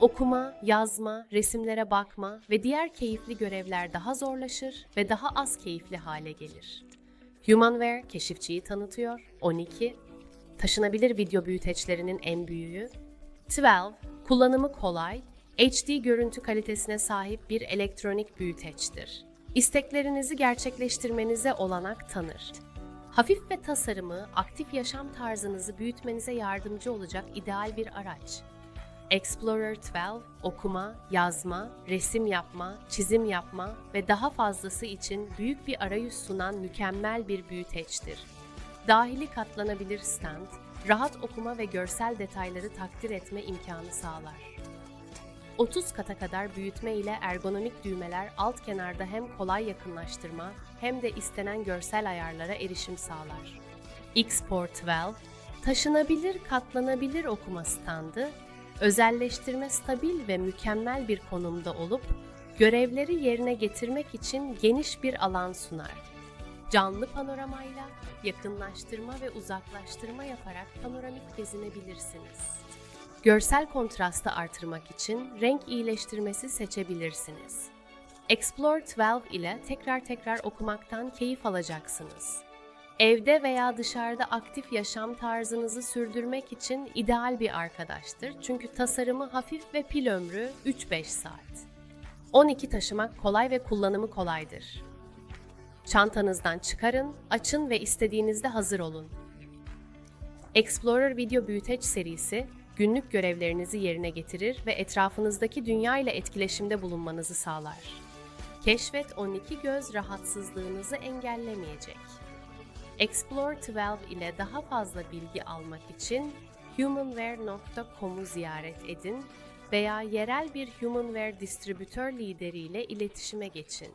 Okuma, yazma, resimlere bakma ve diğer keyifli görevler daha zorlaşır ve daha az keyifli hale gelir. Humanware keşifçiyi tanıtıyor. 12. Taşınabilir video büyüteçlerinin en büyüğü. 12. Kullanımı kolay, HD görüntü kalitesine sahip bir elektronik büyüteçtir. İsteklerinizi gerçekleştirmenize olanak tanır. Hafif ve tasarımı, aktif yaşam tarzınızı büyütmenize yardımcı olacak ideal bir araç. Explorer 12 okuma, yazma, resim yapma, çizim yapma ve daha fazlası için büyük bir arayüz sunan mükemmel bir büyüteçtir. Dahili katlanabilir stand, rahat okuma ve görsel detayları takdir etme imkanı sağlar. 30 kata kadar büyütme ile ergonomik düğmeler alt kenarda hem kolay yakınlaştırma hem de istenen görsel ayarlara erişim sağlar. Xport 12 taşınabilir katlanabilir okuma standı, özelleştirme stabil ve mükemmel bir konumda olup görevleri yerine getirmek için geniş bir alan sunar. Canlı panoramayla yakınlaştırma ve uzaklaştırma yaparak panoramik gezinebilirsiniz. Görsel kontrastı artırmak için renk iyileştirmesi seçebilirsiniz. Explore 12 ile tekrar tekrar okumaktan keyif alacaksınız. Evde veya dışarıda aktif yaşam tarzınızı sürdürmek için ideal bir arkadaştır çünkü tasarımı hafif ve pil ömrü 3-5 saat. 12 taşımak kolay ve kullanımı kolaydır. Çantanızdan çıkarın, açın ve istediğinizde hazır olun. Explorer Video Büyüteç serisi, günlük görevlerinizi yerine getirir ve etrafınızdaki dünya ile etkileşimde bulunmanızı sağlar. Keşfet 12 göz rahatsızlığınızı engellemeyecek. Explore 12 ile daha fazla bilgi almak için humanware.com'u ziyaret edin veya yerel bir Humanware distribütör lideriyle iletişime geçin.